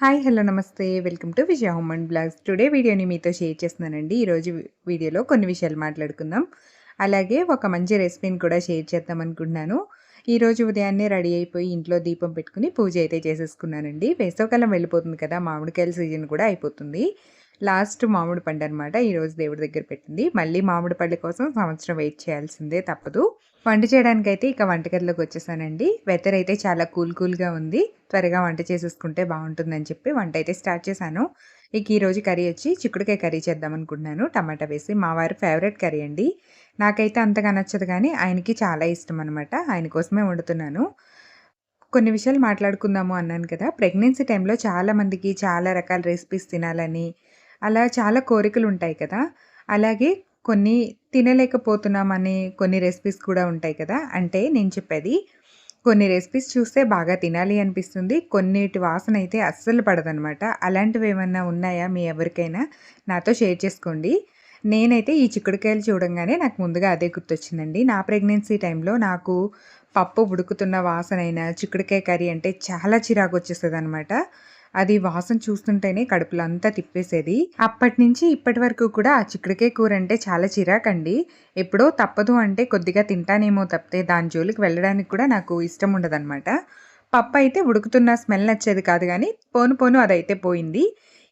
Hi hello నమస్తే. Welcome to Vijaya home and blogs. Today వీడియోని మీతో షేర్ చేస్తున్నానండి. ఈరోజు వీడియోలో కొన్ని విషయాలు మాట్లాడుకుందాం. అలాగే ఒక మంచి రెసిపీని కూడా షేర్ చేద్దాం అనుకుంటున్నాను. ఈరోజు ఉదయాన్నే రెడీ అయిపోయి ఇంట్లో దీపం పెట్టుకుని పూజ అయితే చేసేసుకున్నానండి. వేసవకాలం వెళ్ళిపోతుంది కదా మామిడికాయల సీజన్ కూడా అయిపోతుంది. లాస్ట్ మామిడి పండు అనమాట ఈరోజు దేవుడి దగ్గర పెట్టింది. మళ్ళీ మామిడి పళ్ళు కోసం సంవత్సరం వెయిట్ చేయాల్సిందే తప్పదు. వంట చేయడానికైతే ఇక వంటగదిలోకి వచ్చేసానండి. వెదర్ అయితే చాలా కూల్ కూల్గా ఉంది. త్వరగా వంట చేసేసుకుంటే బాగుంటుందని చెప్పి వంట అయితే స్టార్ట్ చేశాను. ఇక ఈరోజు కర్రీ వచ్చి చిక్కుడుకాయ కర్రీ చేద్దాం అనుకుంటున్నాను. టమాటా వేసి మా వారి ఫేవరెట్ కర్రీ అండి. నాకైతే అంతగా నచ్చదు కానీ ఆయనకి చాలా ఇష్టం అనమాట ఆయన కోసమే వండుతున్నాను. కొన్ని విషయాలు మాట్లాడుకుందాము అన్నాను కదా. ప్రెగ్నెన్సీ టైంలో చాలామందికి చాలా రకాల రెసిపీస్ తినాలని అలా చాలా కోరికలు ఉంటాయి కదా. అలాగే కొన్ని తినలేకపోతున్నామని కొన్ని రెసిపీస్ కూడా ఉంటాయి కదా. అంటే నేను చెప్పేది కొన్ని రెసిపీస్ చూస్తే బాగా తినాలి అనిపిస్తుంది కొన్నిటి వాసన అయితే అస్సలు పడదనమాట. అలాంటివి ఏమన్నా ఉన్నాయా మీ ఎవరికైనా? నాతో షేర్ చేసుకోండి. నేనైతే ఈ చిక్కుడుకాయలు చూడంగానే నాకు ముందుగా అదే గుర్తొచ్చిందండి. నా ప్రెగ్నెన్సీ టైంలో నాకు పప్పు ఉడుకుతున్న వాసన అయినా చిక్కుడుకాయ కర్రీ అంటే చాలా చిరాకు వచ్చేస్తుంది అనమాట అది వాసన చూస్తుంటేనే కడుపులో అంతా తిప్పేసేది. అప్పటి నుంచి ఇప్పటి వరకు కూడా ఆ చిక్కుడుకాయ కూర అంటే చాలా చిరాకండి. ఎప్పుడో తప్పదు అంటే కొద్దిగా తింటానేమో తప్పితే దాని జోలికి వెళ్ళడానికి కూడా నాకు ఇష్టం ఉండదన్నమాట. పప్పు అయితే ఉడుకుతున్న స్మెల్ నచ్చేది కాదు కానీ పోను పోను అదైతే పోయింది.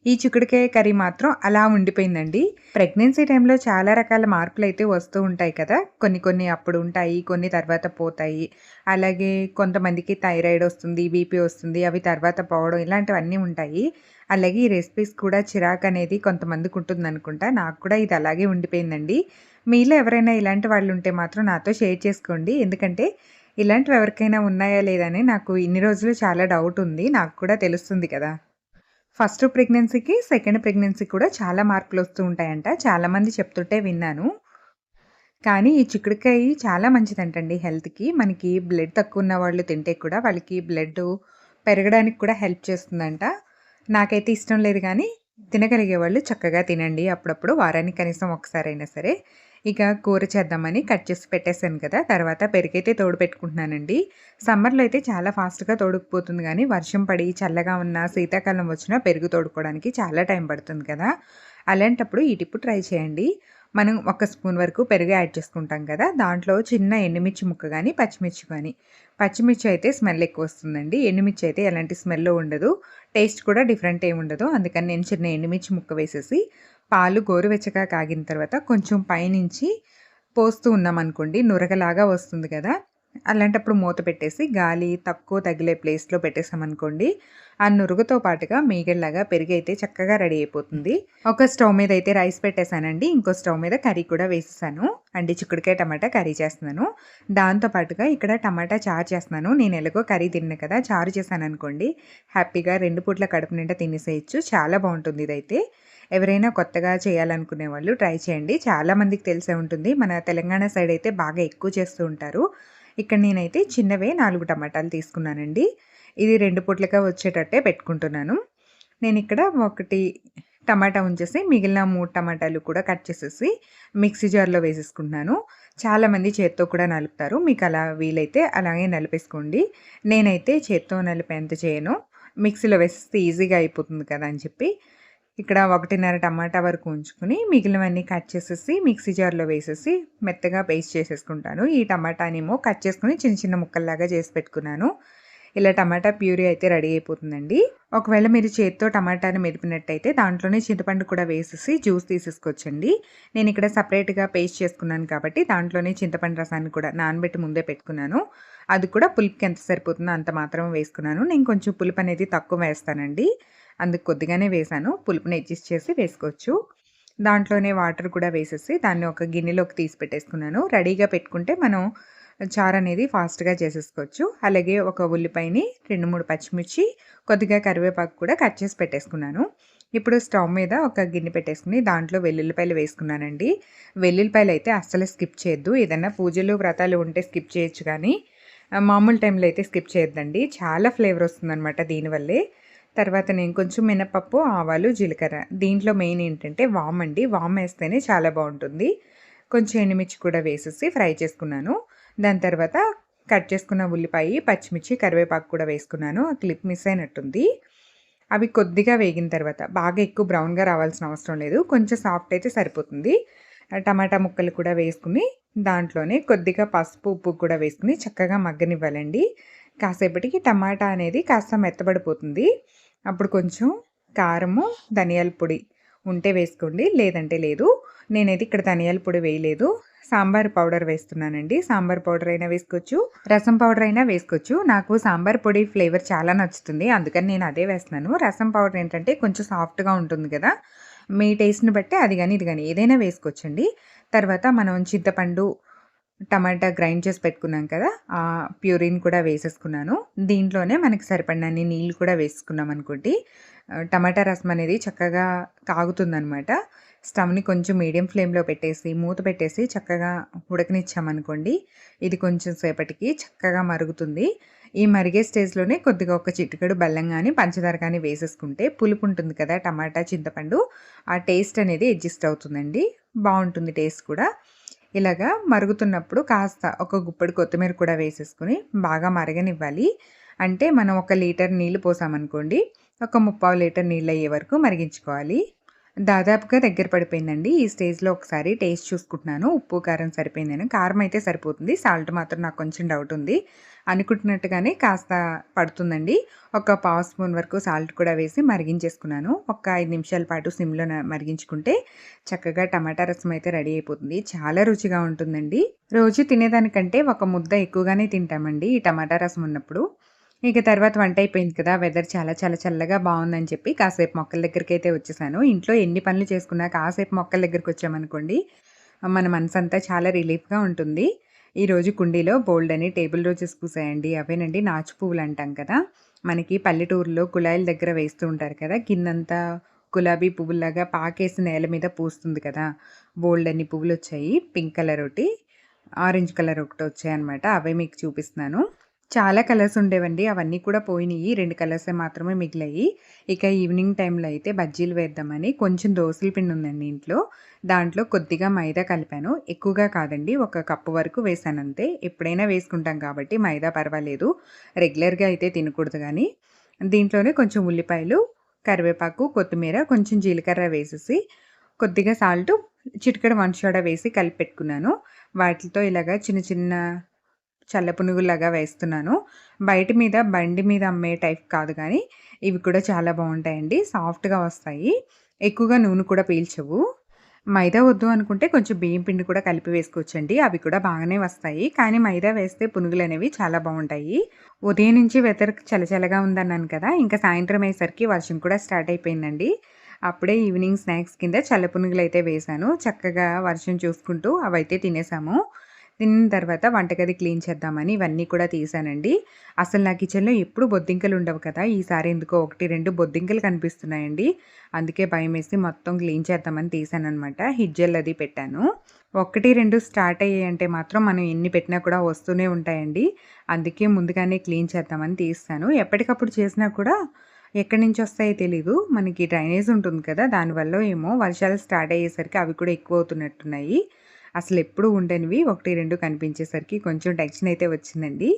ఈ చిక్కుడుకాయ కర్రీ మాత్రం అలా ఉండిపోయిందండి. ప్రెగ్నెన్సీ టైంలో చాలా రకాల మార్పులు అయితే వస్తూ ఉంటాయి కదా. కొన్ని కొన్ని అప్పుడు ఉంటాయి కొన్ని తర్వాత పోతాయి. అలాగే కొంతమందికి థైరాయిడ్ వస్తుంది బీపీ వస్తుంది అవి తర్వాత పోవడం ఇలాంటివన్నీ ఉంటాయి. అలాగే ఈ రెసిపీస్ కూడా చిరాకు అనేది కొంతమందికి ఉంటుంది అనుకుంటా. నాకు కూడా ఇది అలాగే ఉండిపోయిందండి. మీలో ఎవరైనా ఇలాంటి వాళ్ళు ఉంటే మాత్రం నాతో షేర్ చేసుకోండి. ఎందుకంటే ఇలాంటివి ఎవరికైనా ఉన్నాయా లేదని నాకు ఇన్ని రోజులు చాలా డౌట్ ఉంది. నాకు కూడా తెలుస్తుంది కదా. ఫస్ట్ ప్రెగ్నెన్సీకి సెకండ్ ప్రెగ్నెన్సీకి కూడా చాలా మార్కులు వస్తూ ఉంటాయంట. చాలామంది చెప్తుంటే విన్నాను. కానీ ఈ చిక్కుడుకాయ చాలా మంచిదంటండి హెల్త్కి. మనకి బ్లడ్ తక్కువ ఉన్న వాళ్ళు తింటే కూడా వాళ్ళకి బ్లడ్ పెరగడానికి కూడా హెల్ప్ చేస్తుందంట. నాకైతే ఇష్టం లేదు కానీ తినగలిగే వాళ్ళు చక్కగా తినండి. అప్పుడప్పుడు వారానికి కనీసం ఒకసారైనా సరే. ఇక కూర చేద్దామని కట్ చేసి పెట్టేశాను కదా తర్వాత పెరుగైతే తోడు పెట్టుకుంటున్నానండి. సమ్మర్లో అయితే చాలా ఫాస్ట్గా తోడుకుపోతుంది కానీ వర్షం పడి చల్లగా ఉన్న శీతాకాలం వచ్చినా పెరుగు తోడుకోవడానికి చాలా టైం పడుతుంది కదా. అలాంటప్పుడు ఈ టిప్పు ట్రై చేయండి. మనం ఒక స్పూన్ వరకు పెరుగు యాడ్ చేసుకుంటాం కదా దాంట్లో చిన్న ఎండుమిర్చి ముక్క కానీ పచ్చిమిర్చి కానీ పచ్చిమిర్చి అయితే స్మెల్ ఎక్కువ వస్తుందండి. ఎండుమిర్చి అయితే ఎలాంటి స్మెల్ ఉండదు. టేస్ట్ కూడా డిఫరెంట్ ఏమి ఉండదు. అందుకని నేను చిన్న ఎండుమిర్చి ముక్క వేసేసి పాలు గోరువెచ్చగా కాగిన తర్వాత కొంచెం పైనుంచి పోస్తూ ఉన్నాం అనుకోండి నురగలాగా వస్తుంది కదా. అలాంటప్పుడు మూత పెట్టేసి గాలి తక్కువ తగిలే ప్లేస్లో పెట్టేసామనుకోండి ఆ నురుగుతో పాటుగా మీగడలాగా పెరిగి అయితే చక్కగా రెడీ అయిపోతుంది. ఒక స్టవ్ మీద అయితే రైస్ పెట్టేశానండి ఇంకో స్టవ్ మీద కర్రీ కూడా వేసేసాను. అండి చిక్కుడుకాయ టమాటా కర్రీ చేస్తున్నాను. దాంతో పాటుగా ఇక్కడ టమాటా చారు చేస్తున్నాను. నేను ఎలాగో కర్రీ తిన్నా కదా చారు చేశాను అనుకోండి హ్యాపీగా రెండు పూట్ల కడుపు నిండా తినేసేయచ్చు. చాలా బాగుంటుంది ఇదైతే. ఎవరైనా కొత్తగా చేయాలనుకునే వాళ్ళు ట్రై చేయండి. చాలామందికి తెలిసే ఉంటుంది. మన తెలంగాణ సైడ్ అయితే బాగా ఎక్కువ చేస్తూ ఉంటారు. ఇక్కడ నేనైతే చిన్నవే నాలుగు టమాటాలు తీసుకున్నానండి. ఇది రెండు పూట్లుగా వచ్చేటట్టే పెట్టుకుంటున్నాను. నేను ఇక్కడ ఒకటి టమాటా ఉంచేసి మిగిలిన మూడు టమాటాలు కూడా కట్ చేసేసి మిక్సీ జార్లో వేసేసుకుంటున్నాను. చాలామంది చేత్తో కూడా నలుపుతారు. మీకు అలా వీలైతే అలాగే నలిపేసుకోండి. నేనైతే చేత్తో నలిపేంత చేయను. మిక్సీలో వేసేస్తే ఈజీగా అయిపోతుంది కదా అని చెప్పి ఇక్కడ ఒకటిన్నర టమాటా వరకు ఉంచుకుని మిగిలినవన్నీ కట్ చేసేసి మిక్సీ జార్లో వేసేసి మెత్తగా పేస్ట్ చేసేసుకుంటాను. ఈ టమాటానేమో కట్ చేసుకుని చిన్న చిన్న ముక్కల్లాగా చేసి పెట్టుకున్నాను. ఇలా టమాటా ప్యూరీ అయితే రెడీ అయిపోతుందండి. ఒకవేళ మీరు చేతితో టమాటాని మెదిపినట్టయితే దాంట్లోనే చింతపండు కూడా వేసేసి జ్యూస్ తీసేసుకొచ్చండి నేను ఇక్కడ సపరేట్గా పేస్ట్ చేసుకున్నాను కాబట్టి దాంట్లోనే చింతపండు రసాన్ని కూడా నానబెట్టి ముందే పెట్టుకున్నాను. అది కూడా పులుపుకి ఎంత సరిపోతుందో అంత మాత్రం వేసుకున్నాను. నేను కొంచెం పులుపు అనేది తక్కువ వేస్తానండి. అందుకు కొద్దిగానే వేసాను. పులుపుని అడ్జస్ట్ చేసి వేసుకోవచ్చు. దాంట్లోనే వాటర్ కూడా వేసేసి దాన్ని ఒక గిన్నెలోకి తీసి పెట్టేసుకున్నాను. రెడీగా పెట్టుకుంటే మనం చారు అనేది ఫాస్ట్గా చేసేసుకోవచ్చు. అలాగే ఒక ఉల్లిపాయని రెండు మూడు పచ్చిమిర్చి కొద్దిగా కరివేపాకు కూడా కట్ చేసి పెట్టేసుకున్నాను. ఇప్పుడు స్టవ్ మీద ఒక గిన్నె పెట్టేసుకుని దాంట్లో వెల్లుల్లిపాయలు వేసుకున్నానండి. వెల్లుల్లిపాయలు అయితే అస్సలు స్కిప్ చేయొద్దు. ఏదైనా పూజలు వ్రతాలు ఉంటే స్కిప్ చేయొచ్చు కానీ మామూలు టైంలో అయితే స్కిప్ చేయొద్దండి. చాలా ఫ్లేవర్ వస్తుందన్నమాట దీనివల్లే. తర్వాత నేను కొంచెం మినపప్పు ఆవాలు జీలకర్ర. దీంట్లో మెయిన్ ఏంటంటే వామ్ అండి. వామ్ వేస్తేనే చాలా బాగుంటుంది. కొంచెం ఎండుమిర్చి కూడా వేసేసి ఫ్రై చేసుకున్నాను. దాని తర్వాత కట్ చేసుకున్న ఉల్లిపాయ పచ్చిమిర్చి కరివేపాకు కూడా వేసుకున్నాను. ఆ క్లిప్ మిస్ అయినట్టుంది. అవి కొద్దిగా వేగిన తర్వాత బాగా ఎక్కువ బ్రౌన్గా రావాల్సిన అవసరం లేదు. కొంచెం సాఫ్ట్ అయితే సరిపోతుంది. టమాటా ముక్కలు కూడా వేసుకుని దాంట్లోనే కొద్దిగా పసుపు ఉప్పు కూడా వేసుకుని చక్కగా మగ్గనివ్వాలండి. కాసేపటికి టమాటా అనేది కాస్త మెత్తబడిపోతుంది. అప్పుడు కొంచెం కారము ధనియాల పొడి ఉంటే వేసుకోండి. లేదంటే లేదు. నేనైతే ఇక్కడ ధనియాల పొడి వేయలేదు. సాంబార్ పౌడర్ వేస్తున్నానండి. సాంబార్ పౌడర్ అయినా వేసుకోవచ్చు. రసం పౌడర్ అయినా వేసుకోవచ్చు. నాకు సాంబార్ పొడి ఫ్లేవర్ చాలా నచ్చుతుంది. అందుకని నేను అదే వేస్తున్నాను. రసం పౌడర్ ఏంటంటే కొంచెం సాఫ్ట్గా ఉంటుంది కదా. మీ టేస్ట్ని బట్టి అది కానీ ఇది కానీ ఏదైనా వేసుకోవచ్చండి. తర్వాత మనం చింతపండు టమాటా గ్రైండ్ చేసి పెట్టుకున్నాం కదా ఆ ప్యూరిన్ కూడా వేసేసుకున్నాను. దీంట్లోనే మనకి సరిపడినన్ని నీళ్ళు కూడా వేసుకున్నాం అనుకోండి. టమాటా రసం అనేది చక్కగా కాగుతుందనమాట స్టవ్ని కొంచెం మీడియం ఫ్లేమ్లో పెట్టేసి మూత పెట్టేసి చక్కగా ఉడకనిచ్చామనుకోండి ఇది కొంచెం సేపటికి చక్కగా మరుగుతుంది. ఈ మరిగే స్టేజ్లోనే కొద్దిగా ఒక చిటికెడు బెల్లం కానీ పంచదార కానీ వేసేసుకుంటే పులుపు ఉంటుంది కదా టమాటా చింతపండు. ఆ టేస్ట్ అనేది అడ్జస్ట్ అవుతుందండి. బాగుంటుంది టేస్ట్ కూడా. ఇలాగా మరుగుతున్నప్పుడు కాస్త ఒక గుప్పడి కొత్తిమీర కూడా వేసేసుకుని బాగా మరగనివ్వాలి. అంటే మనం ఒక లీటర్ నీళ్ళు పోసామనుకోండి ఒక ముప్పావు లీటర్ నీళ్ళు అయ్యే వరకు మరిగించుకోవాలి. దాదాపుగా దగ్గర పడిపోయిందండి. ఈ స్టేజ్లో ఒకసారి టేస్ట్ చూసుకుంటున్నాను. ఉప్పు కారం సరిపోయిందని కారం అయితే సరిపోతుంది. సాల్ట్ మాత్రం నాకు కొంచెం డౌట్ ఉంది. అనుకుంటున్నట్టుగానే కాస్త పడుతుందండి. ఒక పావు స్పూన్ వరకు సాల్ట్ కూడా వేసి మరిగించేసుకున్నాను. ఒక ఐదు నిమిషాల పాటు సిమ్లో మరిగించుకుంటే చక్కగా టమాటా రసం అయితే రెడీ అయిపోతుంది. చాలా రుచిగా ఉంటుందండి. రోజు తినేదానికంటే ఒక ముద్ద ఎక్కువగానే తింటామండి ఈ టమాటా రసం ఉన్నప్పుడు. ఇక తర్వాత వంట అయిపోయింది కదా వెదర్ చాలా చాలా చల్లగా బాగుందని చెప్పి కాసేపు మొక్కల దగ్గరికి అయితే వచ్చేసాను. ఇంట్లో ఎన్ని పనులు చేసుకున్నా కాసేపు మొక్కల దగ్గరికి వచ్చామనుకోండి మన మనసు అంతా చాలా రిలీఫ్గా ఉంటుంది. ఈరోజు కుండీలో బోల్డ్ అని టేబుల్ రోజెస్ పూసాయండి. అవేనండి నాచు పువ్వులు అంటాం కదా మనకి పల్లెటూరులో కుళాయిల దగ్గర వేస్తూ ఉంటారు కదా కిందంతా గులాబీ పువ్వులాగా పాకేసి నేల మీద పూస్తుంది కదా బోల్డ్ అన్ని పువ్వులు వచ్చాయి పింక్ కలర్ ఒకటి ఆరెంజ్ కలర్ ఒకటి వచ్చాయి అనమాట అవే మీకు చూపిస్తున్నాను. చాలా కలర్స్ ఉండేవండి. అవన్నీ కూడా పోయినాయి. రెండు కలర్సే మాత్రమే మిగిలాయి. ఇక ఈవినింగ్ టైంలో అయితే బజ్జీలు వేద్దామని కొంచెం దోశల పిండి ఉందండి ఇంట్లో. దాంట్లో కొద్దిగా మైదా కలిపాను. ఎక్కువగా కాదండి ఒక కప్పు వరకు వేసాను అంతే. ఎప్పుడైనా వేసుకుంటాం కాబట్టి మైదా పర్వాలేదు. రెగ్యులర్గా అయితే తినకూడదు కానీ దీంట్లోనే కొంచెం ఉల్లిపాయలు కరివేపాకు కొత్తిమీర కొంచెం జీలకర్ర వేసేసి కొద్దిగా సాల్ట్ చిటికడ వన్ సోడా వేసి కలిపి పెట్టుకున్నాను వాటితో ఇలాగా చిన్న చిన్న చల్లపునుగులాగా వేస్తున్నాను. బయట మీద బండి మీద అమ్మే టైప్ కాదు కానీ ఇవి కూడా చాలా బాగుంటాయండి. సాఫ్ట్గా వస్తాయి. ఎక్కువగా నూనె కూడా పీల్చవు. మైదా వద్దు అనుకుంటే కొంచెం బియ్యం పిండి కూడా కలిపి వేసుకోవచ్చండి. అవి కూడా బాగానే వస్తాయి. కానీ మైదా వేస్తే పునుగులు అనేవి చాలా బాగుంటాయి. ఉదయం నుంచి వెదర్ చలచలగా ఉందన్నాను కదా ఇంకా సాయంత్రం అయ్యేసరికి వర్షం కూడా స్టార్ట్ అయిపోయిందండి. అప్పుడే ఈవినింగ్ స్నాక్స్ కింద చల్ల పునుగులు అయితే వేశాను. చక్కగా వర్షం చూసుకుంటూ అవైతే తినేసాము. తిన్న తర్వాత వంటగది క్లీన్ చేద్దామని ఇవన్నీ కూడా తీసానండి. అసలు నా కిచెన్లో ఎప్పుడు బొద్దింకలు ఉండవు కదా ఈసారి ఎందుకో ఒకటి రెండు బొద్దింకలు కనిపిస్తున్నాయండి. అందుకే భయం వేసి మొత్తం క్లీన్ చేద్దామని తీసానమాట హిజ్జల్ అది పెట్టాను. ఒకటి రెండు స్టార్ట్ అయ్యాయంటే మాత్రం మనం ఎన్ని పెట్టినా కూడా వస్తూనే ఉంటాయండి. అందుకే ముందుగానే క్లీన్ చేద్దామని తీస్తాను ఎప్పటికప్పుడు చేసినా కూడా ఎక్కడి నుంచి వస్తాయో తెలీదు. మనకి డ్రైనేజ్ ఉంటుంది కదా దానివల్ల ఏమో వర్షాలు స్టార్ట్ అయ్యేసరికి అవి కూడా ఎక్కువ అవుతున్నట్టున్నాయి. అసలు ఎప్పుడు ఉండనివి ఒకటి రెండు కనిపించేసరికి కొంచెం టెన్షన్ అయితే వచ్చిందండి.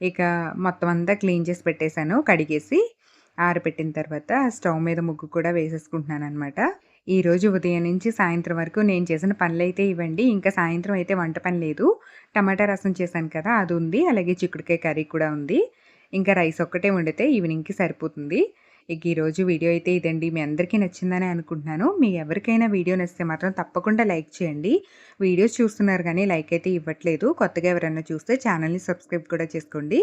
ఇక మొత్తం అంతా క్లీన్ చేసి పెట్టేశాను కడిగేసి ఆరబెట్టిన తర్వాత స్టవ్ మీద ముగ్గు కూడా వేసేసుకుంటున్నాను అనమాట ఈరోజు ఉదయం నుంచి సాయంత్రం వరకు నేను చేసిన పనులు అయితే ఇవ్వండి. ఇంకా సాయంత్రం అయితే వంట పని లేదు. టమాటా రసం చేశాను కదా అది ఉంది. అలాగే చిక్కుడుకాయ కర్రీ కూడా ఉంది. ఇంకా రైస్ ఒక్కటే వండితే ఈవినింగ్కి సరిపోతుంది. ఇక ఈరోజు వీడియో అయితే ఇదండి. మీ అందరికీ నచ్చిందని అనుకుంటున్నాను. మీ ఎవరికైనా వీడియో నచ్చితే మాత్రం తప్పకుండా లైక్ చేయండి. వీడియోస్ చూస్తున్నారు కానీ లైక్ అయితే ఇవ్వట్లేదు. కొత్తగా ఎవరైనా చూస్తే ఛానల్ని సబ్స్క్రైబ్ కూడా చేసుకోండి.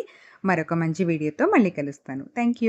మరొక మంచి వీడియోతో మళ్ళీ కలుస్తాను. థ్యాంక్